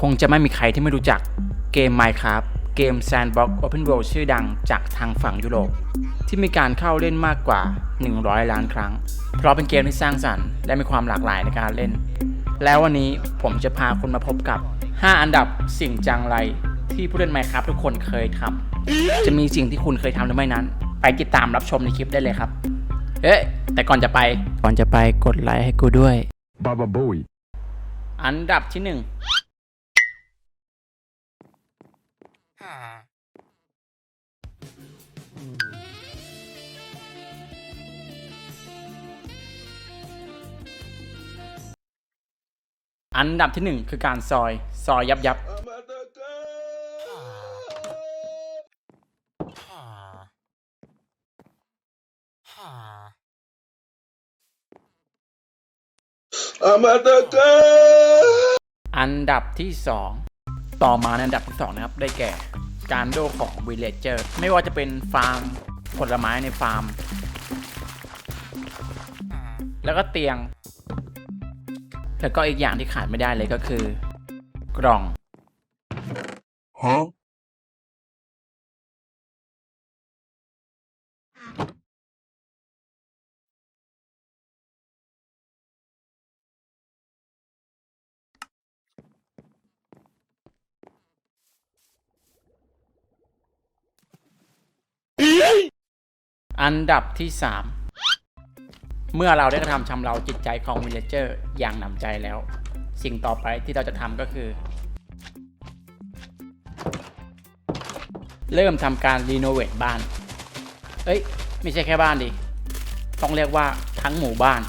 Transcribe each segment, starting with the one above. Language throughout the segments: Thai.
คงจะไม่มีใครที่ไม่รู้จักเกม Minecraft เกม Sandbox Open World ชื่อดังจากทางฝั่งยุโรป ที่มีการเข้าเล่นมากกว่า 100 ล้านครั้ง เพราะเป็นเกมที่สร้างสรรค์และมีความหลากหลายในการเล่น แล้ววันนี้ผมจะพาคุณมาพบกับ 5 อันดับสิ่งจังไรที่ผู้เล่น Minecraft ทุกคนเคยทำจะมีสิ่งที่คุณเคยทำหรือไม่นั้น ไปติดตามรับชมในคลิปได้เลยครับเอ๊ะแต่ก่อนจะไปก่อนจะไปกดไลค์ให้กูด้วย Baba Bowie. อันดับที่หนึ่ง อันดับที่หนึ่งคือการซอย ซอยยับยับ I'm at the girl. อันดับที่สอง ต่อมาในอันดับที่สองนะครับ ได้แก่การโดของวิลเลจเจอร์ไม่ว่าจะเป็นฟาร์มผลไม้ในฟาร์ม แล้วก็เตียง แล้วก็อีกอย่างที่ขาดไม่ได้เลยก็คือ กล่อง Huh? อันดับที่ 3 เมื่อเราได้กระทำชำเราจิตใจของวิลเลเจอร์อย่างหนำใจแล้ว สิ่งต่อไปที่เราจะทำก็คือ เริ่มทำการรีโนเวทบ้าน เอ้ย ไม่ใช่แค่บ้านดิ ต้องเรียกว่าทั้งหมู่บ้าน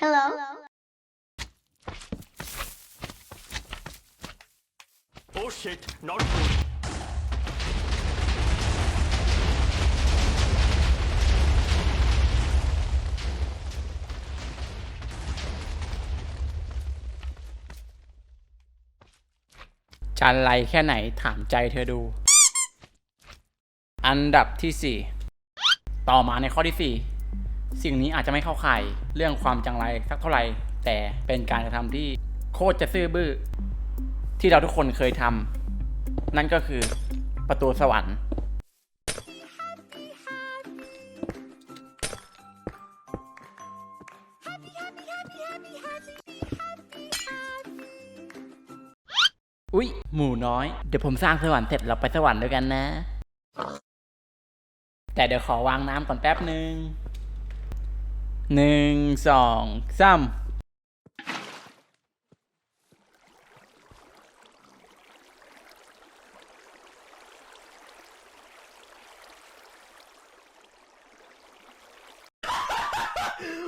Hello. Oh shit, not good. ชันไรแค่ไหนถามใจเธอดู อันดับที่ 4 ต่อมาในข้อที่ 4 สิ่งนี้อาจจะไม่เข้าข่ายเรื่องความจังไรสักเท่าไหร่ แต่เป็นการกระทำที่โคตรจะซื่อบื้อ ที่เราทุกคนเคยทำนั่นก็คือประตูสวรรค์อุ๊ย หมูน้อย เดี๋ยวผมสร้างสวรรค์เสร็จเราไปสวรรค์ด้วยกันนะ แต่เดี๋ยวขอวางน้ำก่อนแป๊บหนึ่ง หนึ่ง สองสาม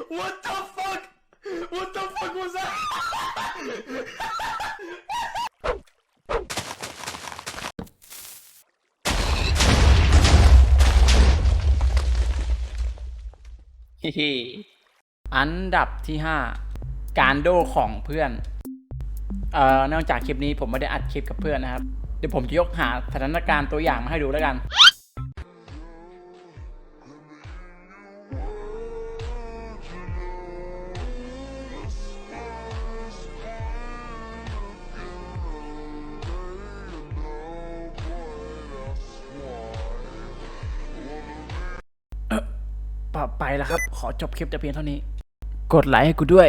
What the fuck? What the fuck was that? อันดับที่ 5 การโดของเพื่อน เอ่อนอกจากคลิปนี้ผมไม่ได้อัดคลิปกับเพื่อนนะครับ เดี๋ยวผมจะยกหาสถานการณ์ตัวอย่างมาให้ดูแล้วกัน ไปแล้วครับ ขอจบคลิปแต่เพียงเท่านี้ กดไลค์ให้กูด้วย